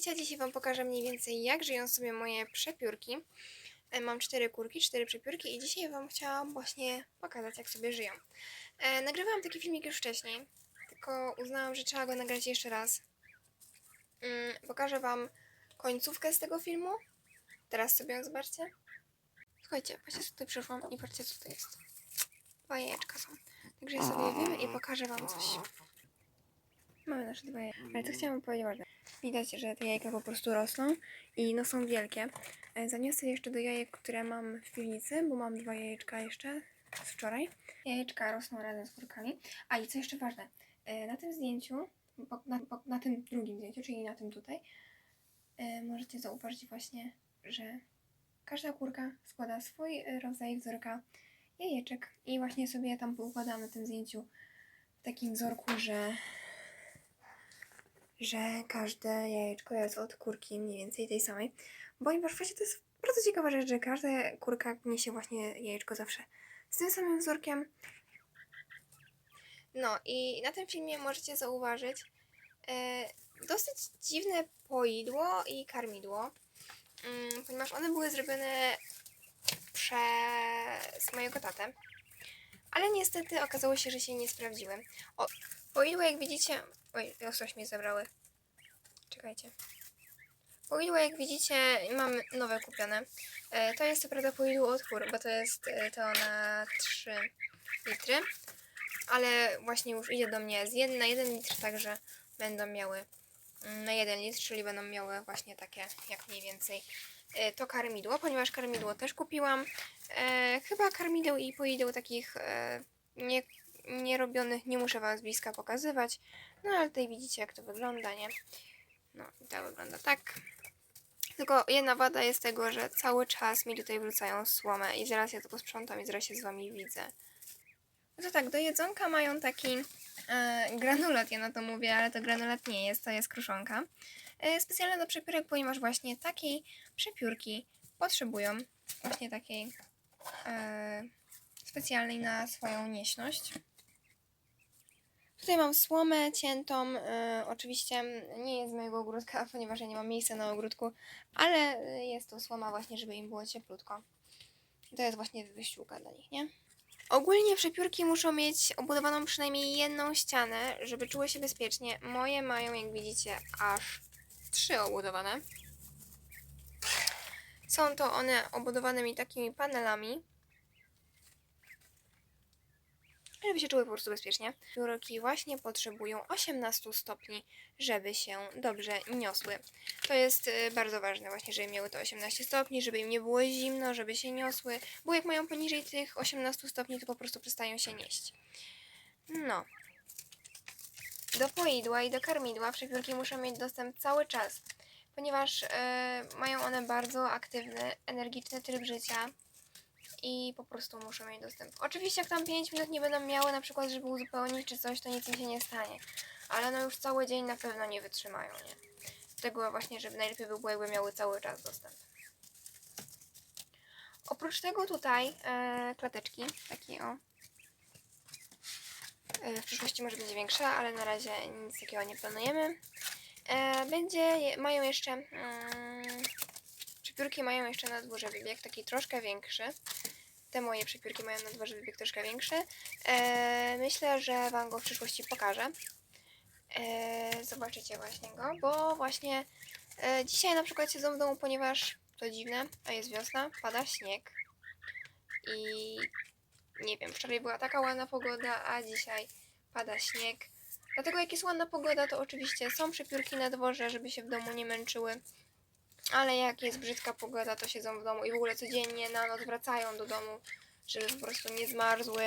Dzisiaj Wam pokażę mniej więcej jak żyją sobie moje przepiórki. E, Mam cztery kurki, cztery przepiórki i dzisiaj Wam chciałam właśnie pokazać jak sobie żyją. E, nagrywałam taki filmik już wcześniej, tylko uznałam, że trzeba go nagrać jeszcze raz. Mm, pokażę Wam końcówkę z tego filmu. Teraz sobie ją zobaczcie. Słuchajcie, patrzcie co tutaj przyszłam i patrzcie co to jest. Dwa jajeczka są. Także ja sobie je wyjmę i pokażę Wam coś. Mamy nasze dwa jajka. Ale co chciałam powiedzieć. Widać, że te jajka po prostu rosną i no są wielkie. E, Zaniosę je jeszcze do jajek, które mam w piwnicy, bo mam dwa jajeczka jeszcze z wczoraj. Jajeczka rosną razem z kurkami. A i co jeszcze ważne, e, na tym zdjęciu, na, na tym drugim zdjęciu, czyli na tym tutaj, e, możecie zauważyć właśnie, że każda kurka składa swój rodzaj wzorka jajeczek i właśnie sobie tam poukładam na tym zdjęciu w takim wzorku, że że każde jajeczko jest od kurki mniej więcej tej samej. Ponieważ właśnie to jest bardzo ciekawa rzecz, że każda kurka niesie właśnie jajeczko zawsze z tym samym wzorkiem. No i na tym filmie możecie zauważyć e, dosyć dziwne poidło i karmidło, mm, ponieważ one były zrobione przez mojego tatę. Ale niestety okazało się, że się nie sprawdziły. O, poidło jak widzicie... Oj, coś mnie zabrały. Czekajcie. Jak widzicie mam nowe kupione. E, to jest co prawda poidło od kur, bo to jest e, to na 3 litry. Ale właśnie już idzie do mnie z 1 na 1 litr, także będą miały mm, na 1 litr, czyli będą miały właśnie takie jak mniej więcej e, to karmidło, ponieważ karmidło też kupiłam. E, chyba karmideł i poideł takich e, nie, nierobionych nie muszę Wam z bliska pokazywać. No ale tutaj widzicie jak to wygląda, nie? No i to wygląda tak. Tylko jedna wada jest tego, że cały czas mi tutaj wrzucają słomę i zaraz ja to posprzątam i zaraz się z Wami widzę. No to tak, do jedzonka mają taki e, granulat, ja na to mówię, ale to granulat nie jest, to jest kruszonka. E, specjalne do przepiórek, ponieważ właśnie takiej przepiórki potrzebują właśnie takiej e, specjalnej na swoją nieśność. Tutaj mam słomę ciętą. e, oczywiście nie jest z mojego ogródka, ponieważ ja nie mam miejsca na ogródku, ale e, jest to słoma właśnie, żeby im było cieplutko. To jest właśnie wyściółka dla nich, nie? Ogólnie przepiórki muszą mieć obudowaną przynajmniej jedną ścianę, żeby czuły się bezpiecznie. Moje mają, jak widzicie, aż trzy obudowane. Są to one obudowanymi takimi panelami, żeby się czuły po prostu bezpiecznie. Piórki właśnie potrzebują 18 stopni, żeby się dobrze niosły. To jest y, bardzo ważne właśnie, żeby miały to 18 stopni, żeby im nie było zimno, żeby się niosły, bo jak mają poniżej tych 18 stopni, to po prostu przestają się nieść. No. Do poidła i do karmidła przepiórki muszą mieć dostęp cały czas, ponieważ y, mają one bardzo aktywny, energiczny tryb życia i po prostu muszą mieć dostęp. Oczywiście jak tam 5 minut nie będą miały na przykład, żeby uzupełnić czy coś, to nic im się nie stanie. Ale no już cały dzień na pewno nie wytrzymają, nie? Tego właśnie, żeby najlepiej by było, jakby miały cały czas dostęp. Oprócz tego tutaj e, klateczki, takie o. E, w przyszłości może będzie większa, ale na razie nic takiego nie planujemy. E, będzie, mają jeszcze, mm, przepiórki mają jeszcze na dworze wybieg, taki troszkę większy. Te moje przepiórki mają na dworze wybieg troszkę większy. E, myślę, że Wam go w przyszłości pokażę. E, zobaczycie właśnie go, bo właśnie e, dzisiaj na przykład siedzą w domu, ponieważ to dziwne, a jest wiosna, pada śnieg i nie wiem, wczoraj była taka ładna pogoda, a dzisiaj pada śnieg. Dlatego jak jest ładna pogoda, to oczywiście są przepiórki na dworze, żeby się w domu nie męczyły. Ale jak jest brzydka pogoda, to siedzą w domu i w ogóle codziennie na noc wracają do domu, żeby po prostu nie zmarzły.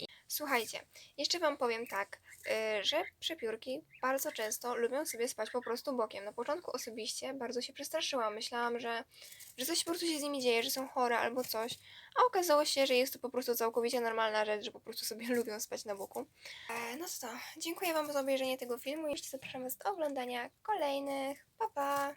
I... Słuchajcie, jeszcze Wam powiem tak, y, że przepiórki bardzo często lubią sobie spać po prostu bokiem. Na początku osobiście bardzo się przestraszyłam. Myślałam, że, że coś po prostu się z nimi dzieje, że są chore albo coś. A okazało się, że jest to po prostu całkowicie normalna rzecz, że po prostu sobie lubią spać na boku. E, no to, dziękuję Wam za obejrzenie tego filmu i zapraszam Was do oglądania kolejnych. Pa, pa!